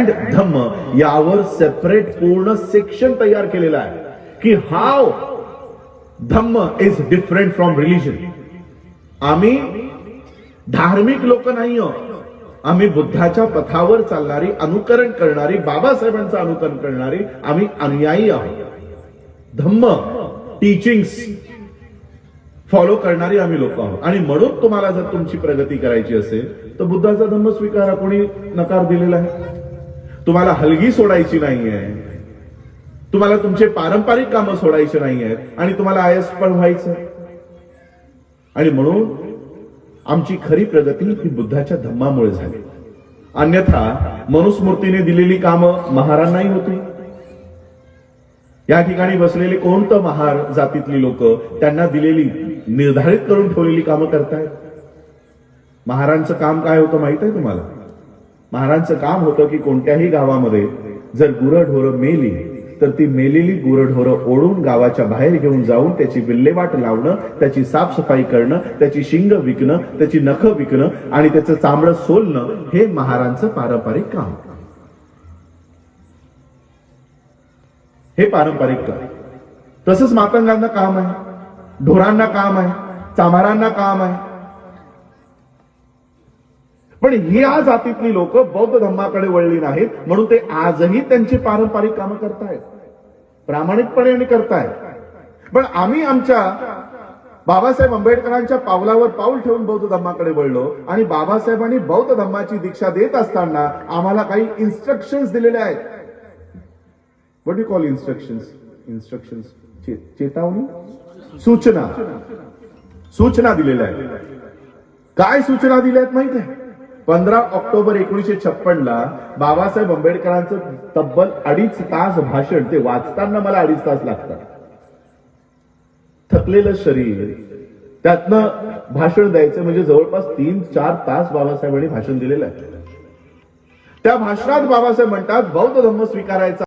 And धम्म यावर separate पूर्ण section तयार केलेलं आहे. की how Dhamma is different from religion आम्ही धार्मिक लोक नाही आम्ही बुद्धाच्या पथावर चालणारी अनुकरण करणारी बाबासाहेबांचं अनुकरण करणारी आम्ही अनुयायी आहोत. धम्म टीचिंग्स फॉलो करणारी आम्ही लोक आहोत. आणि म्हणून तुम्हाला जर तुमची प्रगती करायची असेल तर बुद्धाचा धम्म स्वीकारा. कोणी नकार दिलेला आहे? तुम्हाला हलगी सोडायची नाहीये. तुम्हाला तुमचे पारंपरिक कामं सोडायचे नाही आहेत आणि तुम्हाला आयस पण व्हायचं आणि म्हणून आमची खरी प्रगती ही बुद्धाच्या धम्मामुळे झाली. अन्यथा मनुस्मृतीने दिलेली कामं महारांनाही होती. या ठिकाणी बसलेले कोणतं महार जातीतली लोक त्यांना दिलेली निर्धारित करून ठेवलेली कामं करतायत? महारांचं काम काय होतं माहीत आहे तुम्हाला? महारांचं काम होतं की कोणत्याही गावामध्ये जर गुरढोरं मेली तर ती मेलेली गुरढोरं ओढून गावाच्या बाहेर घेऊन जाऊन त्याची विल्हेवाट लावणं त्याची साफसफाई करणं त्याची शिंग विकणं त्याची नखं विकणं आणि त्याचं चामडं सोलणं हे महारांचं पारंपरिक काम. हे पारंपरिक काम. तसंच मातंगांना काम आहे ढोरांना काम आहे चामारांना काम आहे. पण ह्या जातीतली लोक बौद्ध धर्माकडे वळली नाहीत म्हणून ते आजही त्यांची पारंपरिक कामं करतायत. प्रामाणिकपणे करतायत. पण आम्ही आमच्या बाबासाहेब आंबेडकरांच्या पावलावर पाऊल ठेवून बौद्ध धर्माकडे वळलो आणि बाबासाहेबांनी बौद्ध धर्माची दीक्षा देत असताना आम्हाला काही इन्स्ट्रक्शन्स दिलेले आहेत. What you call instructions instructions चेतावणी? सूचना. सूचना दिलेल्या आहेत. काय सूचना दिल्या आहेत माहिती आहे? पंधरा ऑक्टोबर एकोणीशे छप्पन ला बाबासाहेब आंबेडकरांचं तब्बल अडीच तास भाषण ते वाचताना मला अडीच तास लागतात. थकलेलं शरीर त्यातनं भाषण द्यायचं म्हणजे जवळपास तीन चार तास बाबासाहेबांनी भाषण दिलेलं आहे. त्या भाषणात बाबासाहेब म्हणतात बौद्ध धर्म स्वीकारायचा